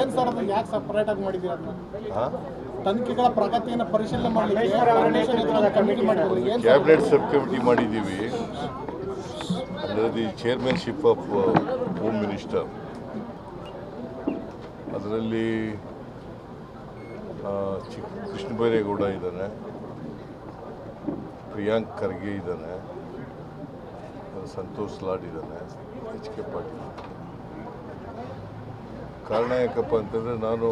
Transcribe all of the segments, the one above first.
ಏನ್ ಸರ್ ಅದು ಯಾಕೆ ಸಪರೇಟ್ ಆಗಿ ಮಾಡಿದ್ದೀರಾ ಅದನ್ನ? ತನಿಖೆಗಳ ಪ್ರಗತಿಯನ್ನು ಪರಿಶೀಲನೆ ಮಾಡಲಿಕ್ಕೆ ಕ್ಯಾಬಿನೆಟ್ ಸಬ್ ಕಮಿಟಿ ಮಾಡಿದ್ದೀವಿ. Under the chairmanship of home minister ಅದರಲ್ಲಿ ಚಿಕ್ಕ ಕೃಷ್ಣ ಬೈರೇಗೌಡ ಇದ್ದಾನೆ. ಪ್ರಿಯಾಂಕ್ ಖರ್ಗೆ ಇದ್ದಾನೆ. ಸಂತೋಷ್ ಲಾಡ್ ಇದ್ದಾನೆ. H K Patil. ಕಾರಣ ಯಾಕಪ್ಪ ಅಂತಂದರೆ ನಾನು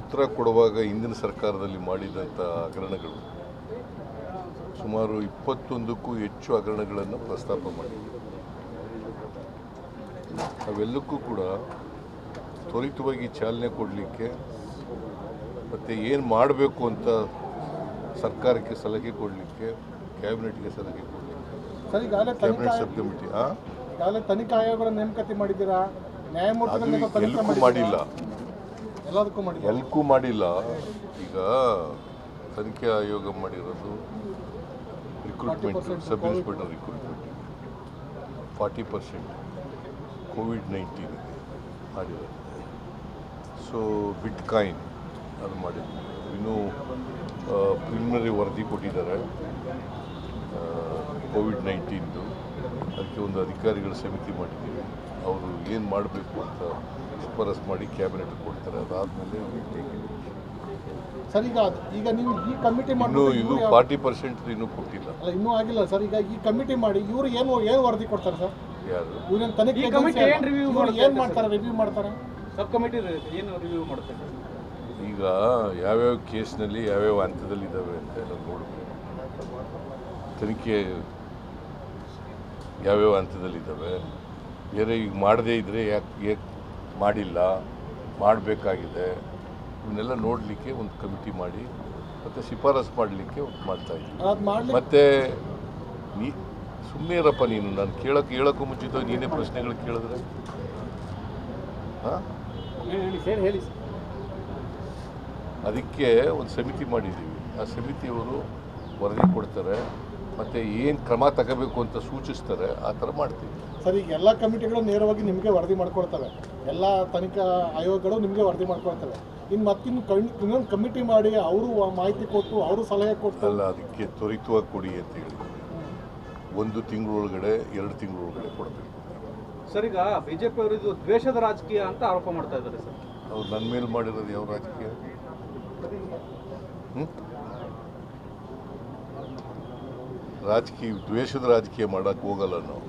ಉತ್ತರ ಕೊಡುವಾಗ ಹಿಂದಿನ ಸರ್ಕಾರದಲ್ಲಿ ಮಾಡಿದಂಥ ಹಗರಣಗಳು ಸುಮಾರು ಇಪ್ಪತ್ತೊಂದಕ್ಕೂ ಹೆಚ್ಚು ಹಗರಣಗಳನ್ನು ಪ್ರಸ್ತಾಪ ಮಾಡಿದ್ದೆ ಅವೆಲ್ಲಕ್ಕೂ ಕೂಡ ತ್ವರಿತವಾಗಿ ಚಾಲನೆ ಕೊಡಲಿಕ್ಕೆ ಮತ್ತು ಏನು ಮಾಡಬೇಕು ಅಂತ ಸರ್ಕಾರಕ್ಕೆ ಸಲಹೆ ಕೊಡಲಿಕ್ಕೆ ಕ್ಯಾಬಿನೆಟ್ಗೆ ಸಲಹೆ ಕೊಡಲಿಕ್ಕೆ. ಕ್ಯಾಬಿನೆಟ್ ಸಬ್ ಕಮಿಟಿ ಈಗಾಗಲೇ ತನಿಖಾ ಆಯೋಗಗಳ ನೇಮಕಾತಿ ಮಾಡಿದ್ದೀರಾ? ನ್ಯಾಯಮೂರ್ತಿಗಳ ಅದು ನೇಮಕ ತನಿಖೆ ಎಲ್ಲಕ್ಕೂ ಮಾಡಿಲ್ಲ. ಎಲ್ಲದಕ್ಕೂ ಮಾಡಿದ್ದೀರಾ? ಎಲ್ಲಕ್ಕೂ ಮಾಡಿಲ್ಲ. ಈಗ ತನಿಖೆ ಆಯೋಗ ಮಾಡಿರೋದು recruitment sub inspector recruitment forty percent covid nineteen ಮಾಡಿರೋದು ಸೊ ಬಿಟ್ ಕಾಯಿನ್ ಅದು ಮಾಡಿದ್ವಿ ಇನ್ನೂ ಪ್ರಿಲಿಮಿನರಿ ವರದಿ ಕೊಟ್ಟಿದ್ದಾರೆ. ಕೋವಿಡ್ ನೈನ್ಟೀನ್ದು. ಅದಕ್ಕೆ ಒಂದು ಅಧಿಕಾರಿಗಳ ಸಮಿತಿ ಮಾಡಿದ್ದೀವಿ. ಅವರು ಏನು ಮಾಡಬೇಕು ಅಂತ ಶಿಫಾರಸ್ ಮಾಡಿ ಕ್ಯಾಬಿನೆಟ್ ಕೊಡ್ತಾರೆ. ಅದಾದಮೇಲೆ ಸರ್ ಈಗ ಅದು- ಈಗ ನೀವು ಈ ಕಮಿಟಿ ಇನ್ನೂ ಮಾಡಿ ಇದು ಫಾರ್ಟಿ ಪರ್ಸೆಂಟ್ ಇನ್ನೂ ಕೊಟ್ಟಿಲ್ಲ. ಅಲ್ಲ ಇನ್ನೂ ಆಗಿಲ್ಲ ಸರ್. ಈಗ ಈ ಕಮಿಟಿ ಮಾಡಿ ಇವರು ಏನು ಏನು ವರದಿ ಕೊಡ್ತಾರೆ ಸರ್? ಯಾರು? ಇವ್ರೇನು ತನಿಖೆ agency ಏನ್ ಇವ್ರು ಮಾಡುತ್ತೆ ಮಾಡ್ತಾರೆ? ರಿವ್ಯೂ ಮಾಡ್ತಾರೆ? ಸಬ್ ಕಮಿಟಿ ಏನು ರಿವ್ಯೂ ಮಾಡ್ತಾರೆ ಈಗ ಯಾವ್ಯಾವ ಕೇಸ್ನಲ್ಲಿ ಯಾವ್ಯಾವ ಹಂತದಲ್ಲಿ ಇದ್ದಾವೆ ಅಂತ ಎಲ್ಲ ನೋಡಬೇಕು. ತನಿಖೆ ಯಾವ್ಯಾವ ಹಂತದಲ್ಲಿದ್ದಾವೆ? ಬೇರೆ ಈಗ ಮಾಡದೇ ಇದ್ದರೆ ಯಾಕೆ ಮಾಡಿಲ್ಲ ಮಾಡಬೇಕಾಗಿದೆ. ಇವನ್ನೆಲ್ಲ ನೋಡಲಿಕ್ಕೆ ಒಂದು ಕಮಿಟಿ ಮಾಡಿ ಮತ್ತು ಶಿಫಾರಸ್ ಮಾಡಲಿಕ್ಕೆ ಮಾಡ್ತಾ ಮತ್ತು ನೀ ಸುಮ್ಮನೆ ಇರಪ್ಪ ನೀನು ನಾನು ಕೇಳಕ್ಕೆ ಹೇಳೋಕ್ಕೂ ಮುಂಚಿತ ನೀನೇ ಪ್ರಶ್ನೆಗಳು ಕೇಳಿದ್ರೆ. ಹಾಂ? ಅದಕ್ಕೆ ಒಂದು ಸಮಿತಿ ಮಾಡಿದ್ದೀವಿ. ಆ ಸಮಿತಿಯವರು ವರದಿ ಕೊಡ್ತಾರೆ. ಮತ್ತು ಏನು ಕ್ರಮ ತಗೋಬೇಕು ಅಂತ ಸೂಚಿಸ್ತಾರೆ ಆ ಥರ ಮಾಡ್ತೀವಿ. ಸರ್ ಈಗ ಎಲ್ಲ ಕಮಿಟಿಗಳು ನೇರವಾಗಿ ನಿಮಗೆ ವರದಿ ಮಾಡ್ಕೊಳ್ತವೆ. ಎಲ್ಲ ತನಿಖಾ ಆಯೋಗಗಳು ನಿಮಗೆ ವರದಿ ಮಾಡ್ಕೊಳ್ತವೆ. ಇನ್ನು ಮತ್ತಿನ್ನು ಕಣ್- ಇನ್ನೊಂದು ಕಮಿಟಿ ಮಾಡಿ ಅವರು ಮಾಹಿತಿ ಕೊಟ್ಟು ಅವರು ಸಲಹೆ ಕೊಟ್ಟು ಅಲ್ಲ ಅದಕ್ಕೆ ತ್ವರಿತವಾಗಿ ಕೊಡಿ ಅಂತ ಹೇಳಿ. ಒಂದು ತಿಂಗಳೊಳಗಡೆ ಎರಡು ತಿಂಗಳೊಳಗಡೆ ಕೊಡಬೇಕು. ಸರ್ ಈಗ ಬಿಜೆಪಿ ಅವರು ಇದು ದ್ವೇಷದ ರಾಜಕೀಯ ಅಂತ ಆರೋಪ ಮಾಡ್ತಾ ಇದ್ದಾರೆ ಸರ್. ಅವ್ರು ನನ್ನ ಮೇಲೆ ಮಾಡಿರೋದು ಯಾವ ರಾಜಕೀಯ? ಹ್ಮ್? ರಾಜಕೀಯ ದ್ವೇಷದ ರಾಜಕೀಯ ಮಾಡೋಕ್ಕೆ ಹೋಗಲ್ಲ ನಾವು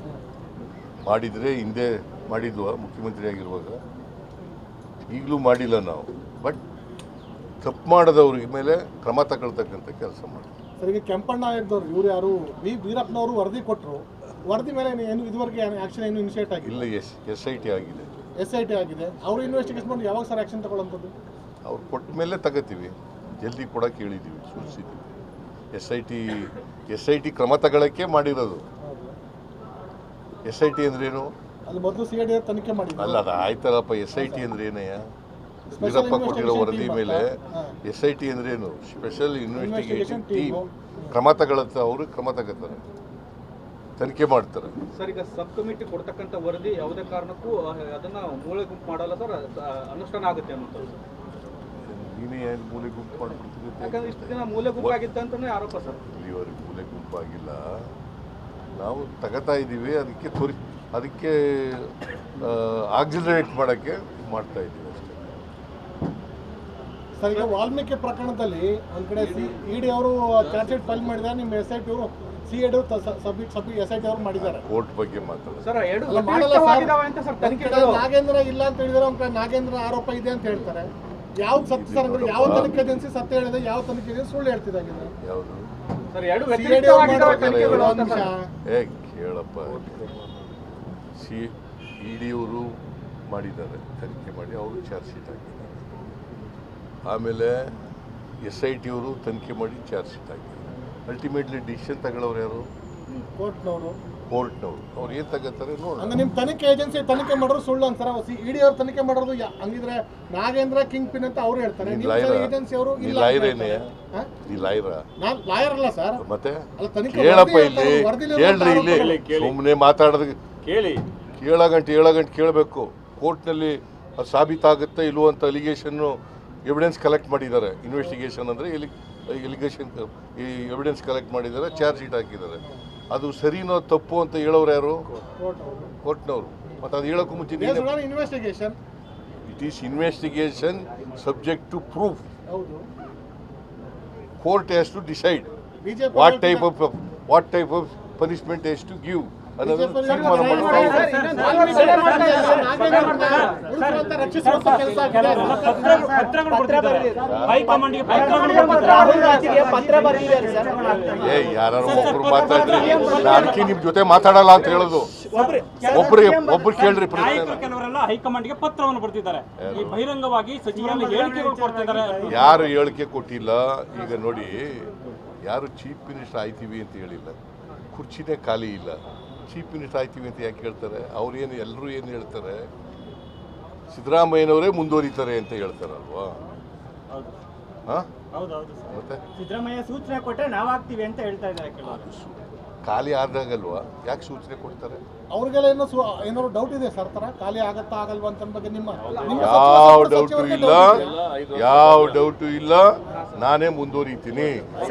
ಮಾಡಿದರೆ ಹಿಂದೆ ಮಾಡಿದ್ವ ಮುಖ್ಯಮಂತ್ರಿ ಆಗಿರುವಾಗ ಈಗಲೂ ಮಾಡಿಲ್ಲ ನಾವು. ಬಟ್ ತಪ್ಪು ಮಾಡದವ್ರಿಗೆ ಮೇಲೆ ಕ್ರಮ ತಗೊಳ್ತಕ್ಕಂಥ ಕೆಲಸ ಮಾಡ್ತೀವಿ ಸರ್ ಈಗ ಕೆಂಪಣ್ಣ ಆಗಿದ್ದವ್ರು ಇವ್ರು ಯಾರು? ವಿ ವೀರಪ್ಪನವರು ವರದಿ ಕೊಟ್ಟರು ವರದಿ ಮೇಲೆ ಏನು ಇದುವರೆಗೆ ಆಕ್ಷನ್ ಏನು ಇನಿಷಿಯೇಟ್ ಆಗಿಲ್ಲ? ಇಲ್ಲ ಎಸ್ ಎಸ್ ಐ ಟಿ ಆಗಿದೆ. ಎಸ್ ಐ ಟಿ ಆಗಿದೆ. ಅವರು ಇನ್ವೆಸ್ಟಿಗೇಷನ್ ಮಾಡಿ ಯಾವಾಗ ಸರ್ ಆ್ಯಕ್ಷನ್ ತಗೊಳ್ಳೋಂಥದ್ದು? ಅವ್ರು ಕೊಟ್ಟ ಮೇಲೆ ತಗೋತೀವಿ. ಜಲ್ದಿ ಕೊಡೋಕೆ ಹೇಳಿದ್ದೀವಿ ಸೂಚಿಸಿದ್ದೀವಿ S I T S I T ಕ್ರಮ ತಗೊಳ್ಳೋಕ್ಕೆ ಮಾಡಿರೋದು ಎಸ್ ಐ ಟಿ ಅಂದ್ರೇನು ಅಲ್ಲಿ ಅದು ಆಯ್ತಲ್ಲಪ್ಪ ಎಸ್ ಐ ಟಿ ಅಂದ್ರೆ ಏನಯ್ಯ ವೀರಪ್ಪ ಕೊಟ್ಟಿರೋ ವರದಿ ಮೇಲೆ. ಎಸ್ ಐ ಟಿ ಅಂದ್ರೇನು ಸ್ಪೆಷಲ್ ಇನ್ವೆಸ್ಟಿಗೇಷನ್ ಟೀಮ್ ಕ್ರಮ ತಗೊಳತ್ತ ಅವರು ಕ್ರಮ ತಗೋತಾರೆ. ತನಿಖೆ ಮಾಡ್ತಾರೆ. ಸರ್ ಈಗ ಸಬ್ ಕಮಿಟಿ ಕೊಡ್ತಕ್ಕಂಥ ವರದಿ ಯಾವುದೇ ಕಾರಣಕ್ಕೂ ಅದನ್ನ ಮೂಳೆ ಗುಂಪು ಮಾಡಲ್ಲ ಸರ್ ಅನುಷ್ಠಾನ ಆಗುತ್ತೆ ಅನ್ನೋದು ನೀನೇ ಏನು ಮೂಲೆ ಗುಂಪು ಮಾಡ್ಬಿಡ್ತಿದ್ದೆ ಯಾಕಂದ್ರೆ ಇಷ್ಟು ದಿನ ಮೂಲೆ ಗುಂಪು ಆಗಿತ್ತು ಅಂತಾನೆ ಆರೋಪ ಸರ್. ಇಲ್ಲಿವರೆಗೆ ಮೂಲೆ ಗುಂಪಾಗಿಲ್ಲ. ನಾವು ತಗೋತಾ ಇದ್ದೀವಿ ಅದಕ್ಕೆ ತೋರಿ ಅದಕ್ಕೆ ಆಕ್ಸಿಲರೇಟ್ ಮಾಡೋಕ್ಕೆ ಮಾಡ್ತಾ ಇದ್ದೀವಿ ಅಷ್ಟೇ. ಸರ್ ಈಗ ವಾಲ್ಮೀಕಿ ಪ್ರಕರಣದಲ್ಲಿ ಒಂದ್ ಕಡೆ ಸಿ ಇಡಿ ಡಿ ಅವರು ಚಾರ್ಜ್ ಶೀಟ್ ಫೈಲ್ ಮಾಡಿದ್ದಾರೆ ನಿಮ್ಮ ಎಸ್ ಐ ಟಿ ಅವರು C I D sub sub S I T ಅವರು ಮಾಡಿದ್ದಾರೆ. ಕೋರ್ಟ್ ಬಗ್ಗೆ ಮಾತಾಡೋದು. ನಾಗೇಂದ್ರ ಇಲ್ಲ ಅಂತ ಹೇಳಿದ್ರೆ ಒಂದ್ ಕಡೆ ನಾಗೇಂದ್ರ ಆರೋಪ ಇದೆ ಅಂತ ಹೇಳ್ತಾರೆ. ಯಾವ ಸತ್ಯ ಸರ್ ಅಂದ್ರೆ ಯಾವ ತನಿಖೆ ಏಜೆನ್ಸಿ ಸತ್ಯ ಹೇಳಿದೆ ಯಾವ ತನಿಖೆ ಏಜೆನ್ಸಿ ಸುಳ್ಳು ಹೇಳ್ತಿದ್ದಾಗಿದೆ. ಯಾವುದು? ಸರ್ ಎರಡು ತನಿಖೆಗಳು ಅಂತ ಏ ಕೇಳಪ್ಪ. ಸಿ ಇ ಡಿಯವರು ಮಾಡಿದ್ದಾರೆ ತನಿಖೆ ಮಾಡಿ ಅವರು ಚಾರ್ಜ್ ಶೀಟ್ ಹಾಕಿದ್ದಾರೆ. ಆಮೇಲೆ ಎಸ್ ಐ ಟಿಯವರು ತನಿಖೆ ಮಾಡಿ ಚಾರ್ಜ್ ಶೀಟ್ ಹಾಕಿದ್ದಾರೆ. ಅಲ್ಟಿಮೇಟ್ಲಿ ಡಿಸಿಷನ್ ತಗೊಳ್ಳೋರು ಯಾರು? ಕೋರ್ಟ್ನವರು. ಕೋರ್ಟ್ನವರು ಅವ್ರು. ಏನು ತಗೋತಾರೆ ನೋಡೋಣ. ಅಂದ್ರೆ ನಿಮ್ ತನಿಖೆ ಏಜೆನ್ಸಿ ತನಿಖೆ ಮಾಡೋರು ಸುಳ್ಳು ಅಂತಾರ. ಇಡಿ ಅವ್ರು ತನಿಖೆ ಮಾಡೋದು ಯಾ- ಹಂಗಿದ್ರೆ ನಾಗೇಂದ್ರ ಕಿಂಗ್ ಪಿನ್ ಅಂತ ಅವ್ರು ಹೇಳ್ತಾರೆ. ನೀನ್ ನಿಮ್ ಲಾಯರ ಏಜೆನ್ಸಿ ಅವರು? ನೀ ಲಾಯರ ನಾನ್ ಲಾಯರ್ ಅಲ್ಲ ಸರ್ ಮತ್ತೆ? ಅಲ್ಲ ತನಿಖೆ ಕೇಳಪ್ಪ ವರದಿ ಇಲ್ಲಿ. ಹೇಳ್ತಾರೆ, ವರದಿಲಿ ಕೇಳ್ರಿ ಇಲ್ಲಿ. ಆರೋಪಗಳು. ಸುಮ್ಮನೆ ಮಾತಾಡೋದು. ಕೇಳಿ. ಏಳ ಗಂಟೆ ಏಳ ಗಂಟೆ ಕೇಳಬೇಕು. ಕೋರ್ಟ್ನಲ್ಲಿ ಅದು ಸಾಬೀತಾಗುತ್ತೆ ಇಲ್ವೋ ಅಂತ ಅಲಿಗೇಷನ್ನು ಎವಿಡೆನ್ಸ್ ಕಲೆಕ್ಟ್ ಮಾಡಿದ್ದಾರೆ. ಇನ್ವೆಸ್ಟಿಗೇಷನ್ ಅಂದರೆ ಎಲಿ ಎಲಿಗೇಷನ್ ಈ ಎವಿಡೆನ್ಸ್ ಕಲೆಕ್ಟ್ ಮಾಡಿದ್ದಾರೆ ಚಾರ್ಜ್ ಶೀಟ್ ಹಾಕಿದ್ದಾರೆ. ಅದು ಸರಿನೋ ತಪ್ಪು ಅಂತ ಹೇಳೋರು ಯಾರು? ಕೋರ್ಟ್ನವರು ಮತ್ತು ಅದು ಹೇಳೋಕ್ಕೂ ಮುಂಚೆ investigation it is investigation subject to proof court has to decide what type of what type of punishment has to give a ಯಾರು ಒಬ್ರು ಮಾತಾಡ್ರಿ ಅದಕ್ಕೆ ನಿಮ್ ಜೊತೆ ಮಾತಾಡಲ್ಲ ಅಂತ ಹೇಳೋದು. ಒಬ್ರು ಒಬ್ರು ಕೇಳ್ರಿ ಕೆಲವರೆಲ್ಲ ಹೈಕಮಾಂಡ್ಗೆ ಪತ್ರವನ್ನು ಬರ್ತಿದ್ದಾರೆ ಈ ಬಹಿರಂಗವಾಗಿ ಸಚಿವರಲ್ಲಿ ಹೇಳಿಕೆಗಳು ಕೊಡ್ತಿದ್ದಾರೆ. ಯಾರು ಹೇಳಿಕೆ ಕೊಟ್ಟಿಲ್ಲ? ಈಗ ನೋಡಿ ಯಾರು ಚೀಫ್ ಮಿನಿಸ್ಟರ್ ಆಯ್ತೀವಿ ಅಂತ ಹೇಳಿಲ್ಲ. ಕುರ್ಚಿನೇ ಖಾಲಿ ಇಲ್ಲ. ಚೀಫ್ ಮಿನಿಸ್ಟರ್ ಆಯ್ತೀವಿ ಅಂತ ಯಾಕೆ ಹೇಳ್ತಾರೆ? ಅವ್ರೇನು ಎಲ್ಲರೂ ಏನು ಹೇಳ್ತಾರೆ? ಸಿದ್ದರಾಮಯ್ಯನವರೇ ಮುಂದುವರಿತಾರೆ ಅಂತ ಹೇಳ್ತಾರಲ್ವಾ? ಹೌದು. ಹಾಂ? ಹೌದೌದು ಮತ್ತೆ? ಸಿದ್ದರಾಮಯ್ಯ ಸೂಚನೆ ಕೊಟ್ಟರೆ ನಾವಾಗ್ತೀವಿ ಅಂತ ಹೇಳ್ತಾ ಇದ್ದಾರೆ ಖಾಲಿ ಆದಾಗಲ್ವಾ? ಯಾಕೆ ಸೂಚನೆ ಕೊಡ್ತಾರೆ? ಅವ್ರಿಗೆಲ್ಲ ಏನೋ ಸು- ಏನಾದ್ರು ಡೌಟ್ ಇದೆ ಸರ್ ತರ ಖಾಲಿ ಆಗತ್ತಾ ಆಗಲ್ವಾ ಅಂತ ಬಗ್ಗೆ ನಿಮ್ಮ ನಿಮ್ಮ ಯಾವ ಡೌಟು ಇಲ್ಲ. ಯಾವ ಡೌಟು ಇಲ್ಲ. ನಾನೇ ಮುಂದುವರಿತೀನಿ.